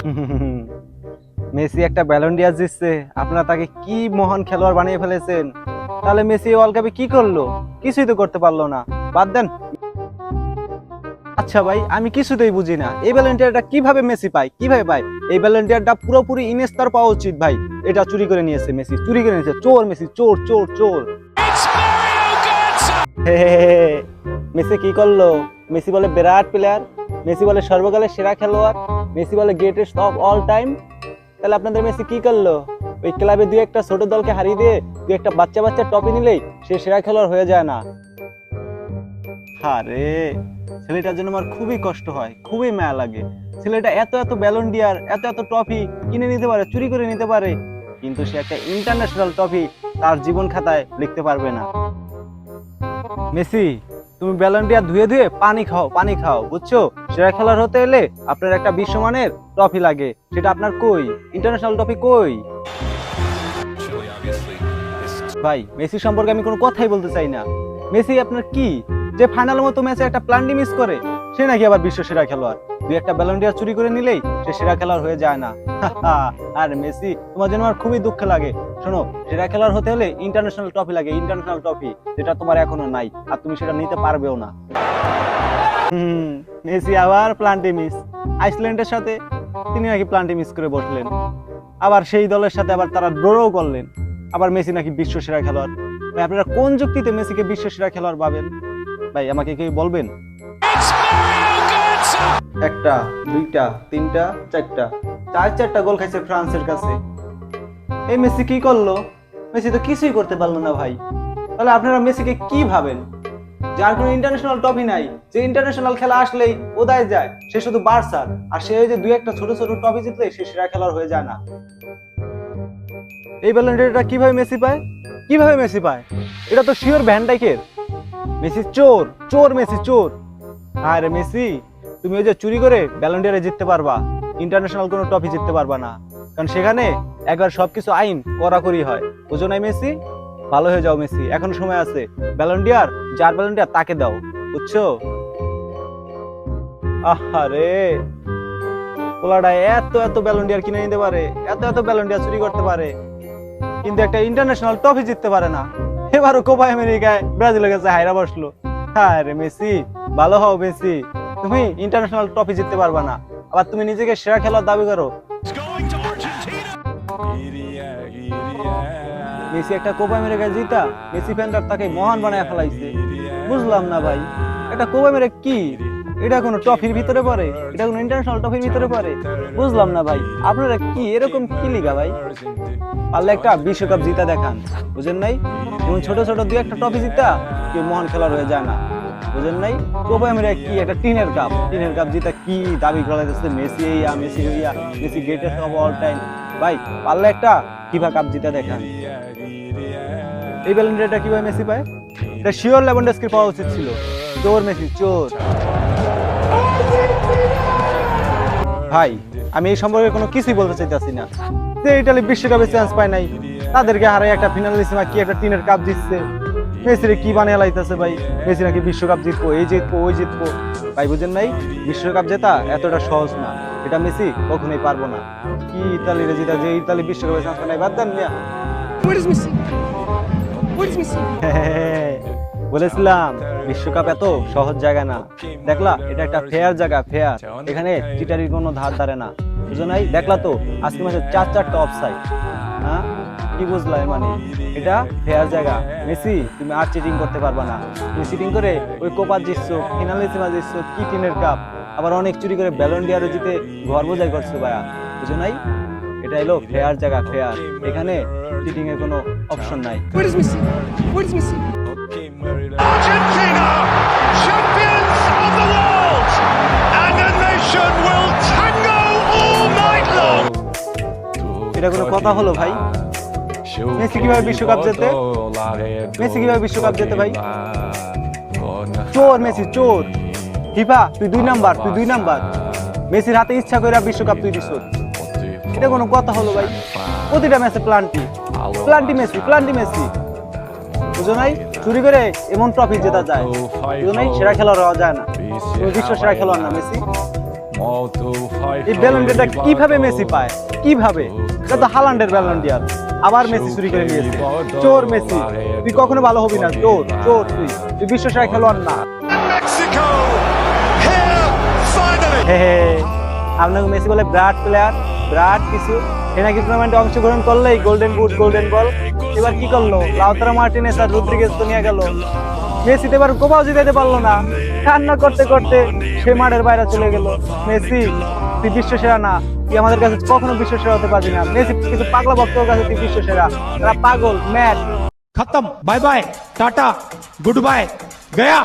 Messi একটা ব্যালন্ডিয়ার জিতছে। আপনারা তাকে কি মহান খেলোয়াড় বানিয়ে ফেলেছেন? তাহলে মেসি ওয়ার্ল্ড কাপে কি করল? কিছুই তো করতে পারল না। বাদ দেন। আচ্ছা ভাই আমি কিছুতেই বুঝি না। এই ভ্যালেন্টিয়ারটা কীভাবে মেসি পায়? কীভাবে পায়? এই ভ্যালেন্টিয়ারটা পুরোপুরি ইনেস্তার পাওয়া উচিত ভাই। এটা চুরি করে নিয়েছে মেসি চুরি করে নিয়েছে। চোর মেসি চোর চোর চোর। মেসি কি করল? মেসি বলে বিরাট প্লেয়ার মেসি বলে সর্বকালের সেরা খেলোয়াড়। মেসি বলে গ্রেটেস্ট অফ অল টাইম তাহলে আপনাদের মেসি কি করল? ওই ক্লাবে দুই একটা ছোট দলকে হারিয়ে দিয়ে দুই একটা বাচ্চা বাচ্চা টপি নিলেই সে সেরা খেলোয়াড় হয়ে যায় না। আরে ছেলেটার জন্য আমার খুবই কষ্ট হয়, খুবই মায়া লাগে। ছেলেটা এত এত ব্যালন ডিয়ার এত এত ট্রফি কিনে নিতে পারে, চুরি করে নিতে পারে, কিন্তু সে একটা ইন্টারন্যাশনাল ট্রফি তার জীবন খাতায় লিখতে পারবে না। মেসি তুমি ব্যালন ডিয়ার ধুয়ে ধুয়ে পানি খাও পানি খাও, বুঝছ? সেরা খেলার হতে এলে আপনার একটা বিশ্বমানের ট্রফি লাগে। সেটা আপনার কই? ইন্টারন্যাশনাল ট্রফি কই? ভাই, মেসি সম্পর্কে আমি কোনো কথাই বলতে চাই না। মেসি আপনার কি? যে ফাইনাল মতো ম্যাচে একটা প্ল্যান্ডি মিস করে। সে নাকি আবার বিশ্ব সেরা খেলোয়াড়? দুই একটা ব্যালন্ডিয়ার চুরি করে নিলেই সে সেরা খেলোয়াড় হয়ে যায় না। আর মেসি, তোমার জন্য আমার খুবই দুঃখ লাগে। শোনো, সেরা খেলোয়াড় হতে হলে ইন্টারন্যাশনাল ট্রফি লাগে ইন্টারন্যাশনাল ট্রফি যেটা তোমার এখনও নাই, আর তুমি সেটা নিতে পারবেও না। মেসি আবার প্লান্টি মিস আইসল্যান্ডের সাথে তিনি নাকি প্লান্টি মিস করে বসলেন। আবার সেই দলের সাথে আবার তারা ড্রও করলেন। আবার মেসি নাকি বিশ্ব সেরা খেলোয়াড়। ভাই, আপনারা কোন যুক্তিতে মেসিকে বিশ্ব সেরা খেলোয়াড় পাবেন ভাই, আমাকে কেউ বলবেন? একটা, দুইটা, তিনটা, চারটা। চার, চারটা গোল খাইছে ফ্রান্সের কাছে। এই মেসি কি করল? মেসি তো কিছুই করতে পারল না ভাই। তাহলে আপনারা মেসিকে কি ভাবেন? যার কোনো ইন্টারন্যাশনাল ট্রফি নাই, যে ইন্টারন্যাশনাল খেলা আসলেই ওদায় যায়, সে শুধু বার্সার আর সে যে দুই একটা ছোট ছোট ট্রফি জিতলে, সে সেরা খেলোয়াড় হয়ে যায় না। এই ব্যালেন্ডিয়ারটা কীভাবে মেসি পায়? কীভাবে মেসি পায়? এটা তো শিওর ভ্যানডাইকের মেসি চোর চোর মেসি, চোর। আরে মেসি তুমি ওই যে চুরি করে ব্যালেন্ডিয়ারে জিততে পারবা ইন্টারন্যাশনাল কোনো ট্রফি জিততে পারবা না। কারণ সেখানে একবার সবকিছু আইন কড়াকড়ি হয়। নাই মেসি? ভালো হয়ে যাও মেসি, এখন সময় আছে। ব্যালেন্ডিয়ার যার ব্যালেন্ডিয়ার তাকে দাও, বুঝছ? আহারে! পোলাটা এত এত ব্যালেন্ডিয়ার কিনে নিতে পারে, এত এত ব্যালেন্ডিয়ার চুরি করতে পারে। কিন্তু একটা ইন্টারন্যাশনাল ট্রফি জিততে পারে না। এবারও কোপা আমেরিকায় ব্রাজিলের কাছে হাইরা বসল। হ্যাঁ রে মেসি, ভালো হও মেসি। তুমি ইন্টারন্যাশনাল ট্রফি জিততে পারবা না। আবার তুমি নিজেকে সেরা খেলার দাবি করো। মেসি একটা কোপা আমেরিকায় জিতা, মেসি ফ্যানরা তাকে মহান বানায় ফেলাইছে। বুঝলাম না ভাই, একটা কোপা আমেরিকা কি? এটা কোনো ট্রফির ভিতরে পড়ে? এটা কোনো ইন্টারন্যাশনাল ট্রফির ভিতরে পড়ে? বুঝলাম না ভাই, আপনারা কি এরকম কি লিগা ভাই? পারলে একটা বিশ্বকাপ জিতা দেখান, বুঝেন নাই? যেমন ছোট ছোট দুই একটা ট্রফি জিতা, কেউ মহান খেলার হয়ে যায় না। বুঝেন নাই? কোপা আমেরিকা কি একটা টিনের কাপ? টিনের কাপ জিতা কি দাবি করা যাচ্ছে মেসি ইয়া Messi yeah Messi greatest of all time ভাই, পারলে একটা ফিফা কাপ জিতা দেখান এই ব্যালেন্ডিয়ারটা কীভাবে মেসি পায়? এটা শিওর লেভেন্ডাসকে পাওয়া উচিত ছিল। চোর মেসি চোর ভাই, আমি এই সম্পর্কে কোনো কিছুই বলতে চাইতেছি না। যে ইটালি বিশ্বকাপে চান্স পায় নাই। তাদেরকে হারাই একটা ফিনালিসিমা কি একটা টিনের কাপ দিচ্ছে মেসিরে কি বানিয়ে লাইতেছে ভাই? মেসি নাকি বিশ্বকাপ জিতবো এই জিতবো ওই জিতবো। ভাই বুঝেন নাই? বিশ্বকাপ জেতা এতটা সহজ না। এটা মেসি কখনোই পারব না। কি ইতালিরে জিতা যে ইতালি বিশ্বকাপে চান্স নাই বাদ দেন মিয়া। বলেছিলাম বিশ্বকাপ এত সহজ জায়গা না। দেখলা এটা একটা ফেয়ার জায়গা ফেয়ার এখানে চিটারির কোনো ধার ধারে না। বুঝো নাই? দেখলা তো আজকে মাসে চার চারটা অফসাইড হ্যাঁ? কি বুঝলা? এর মানে এটা ফেয়ার জায়গা। মেসি তুমি আর চিটিং করতে পারবা না। তুমি চিটিং করে ওই কোপার জিতছো ফিনালিসিমা জিতছো কি টিনের কাপ আবার অনেক চুরি করে ব্যালন ডিয়ারও জিতে ঘর বোঝাই করছ ভাইয়া। বুঝো নাই এটা এলো ফেয়ার জায়গা ফেয়ার। এখানে চিটিং এর কোনো অপশন নাই. এটা কোনো কথা হলো ভাই? মেসি কীভাবে বিশ্বকাপ জেতে? মেসি কীভাবে বিশ্বকাপ জেতে ভাই? চোর মেসি চোর। তুই দুই নাম্বার তুই দুই নাম্বার। মেসির হাতে ইচ্ছা করে বিশ্বকাপ তুই দিছ এটা কোনো কথা হলো ভাই। প্রতিটা ম্যাচে plenty plenty Messi plenty Messi বুঝো নাই? চুরি করে এমন ট্রফি জেতা যায়। বুঝো নাই? সেরা খেলোয়াড় হওয়া যায় না। বিশ্ব সেরা খেলোয়াড় না মেসি এই ব্যালন্ডিয়ারটা কীভাবে মেসি পায়? কীভাবে? এটা তো হালান্ডের ব্যালন্ডিয়ার আবার মেসি চুরি করে নিয়েছে। চোর মেসি। তুই কখনো ভালো হবি না। চোর চোর তুই। তুই বিশ্বসেরা খেলোয়াড় না। আপনাকে মেসি বলে ব্রাড প্লেয়ার ব্রাড কিছু। সে নাকি টুর্নামেন্টে অংশগ্রহণ করলেই গোল্ডেন বুট গোল্ডেন বল এবার কি করল? লাউতারা মার্টিনেস আর রুদ্রিগেজ তো নিয়ে গেল। মেসি তো এবার কোপাও জিতাইতে পারল না। কান্না করতে করতে সে মাঠের বাইরে চলে গেল। মেসি তুই বিশ্বসেরা না, তুই আমাদের কাছে কখনো বিশ্বসেরা হতে পারবি না। মেসি কিন্তু পাগলা ভক্তর কাছে তুই বিশ্বসেরা। তারা পাগল ম্যাট খতম bye bye tata goodbye Gaya.